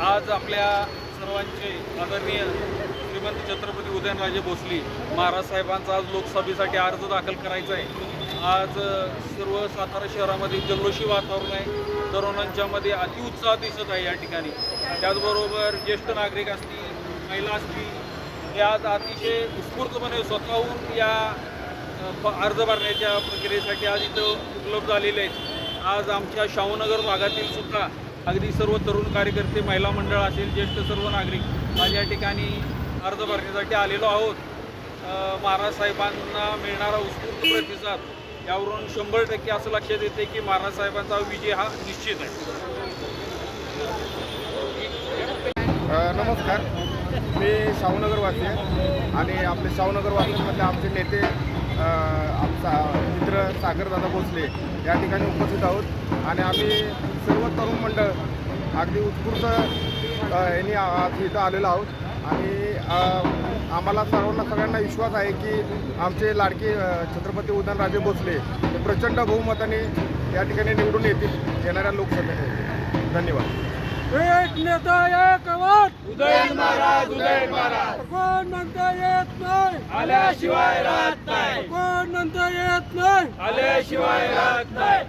आज आपल्या सर्वांचे आदरणीय श्रीमंत छत्रपती उदयनराजे भोसले महाराज साहेबांचा आज लोकसभेसाठी अर्ज दाखल करायचा आहे. आज सर्व सातारा शहरामध्ये जल्लोषी वातावरण आहे. तरुणांच्यामध्ये अतिउत्साह दिसत आहे या ठिकाणी. त्याचबरोबर ज्येष्ठ नागरिक असतील महिला असतील हे आज अतिशय उत्स्फूर्तपणे स्वतःहून या प- अर्ज भरण्याच्या प्रक्रियेसाठी आज इथं उपलब्ध झालेले आहेत. आज आमच्या शाहूनगर भागातील सुद्धा अगदी सर्व तरुण कार्यकर्ते महिला मंडळ असेल ज्येष्ठ सर्व नागरिक आज या ठिकाणी अर्ज भरण्यासाठी आलेलो आहोत. महाराज साहेबांना मिळणारा उत्स्फूर्त प्रतिसाद यावरून शंभर टक्के असं लक्षात येते की महाराज साहेबांचा विजय हा निश्चित आहे. नमस्कार. मी शाहूनगरवासी आहे आणि आपले शाहूनगरवासीमध्ये आमचे नेते आमचा मित्र सागरदादा भोसले या ठिकाणी उपस्थित आहोत. आणि आम्ही सर्व मंडळ. अगदी उत्स्फूर्त यांनी आज इथं आलेलो आहोत. आणि आम्हाला सर्वांना सगळ्यांना विश्वास आहे की आमचे लाडके छत्रपती उदयनराजे भोसले हे प्रचंड बहुमताने या ठिकाणी निवडून येतील येणाऱ्या लोकसभेत धन्यवाद. एक नेता एक आवाज. उदयन महाराज उदयन महाराज. कोण म्हणता येत नाही. आल्याशिवाय राहत नाही. कोण म्हणता येत नाही. आल्याशिवाय राहत नाही.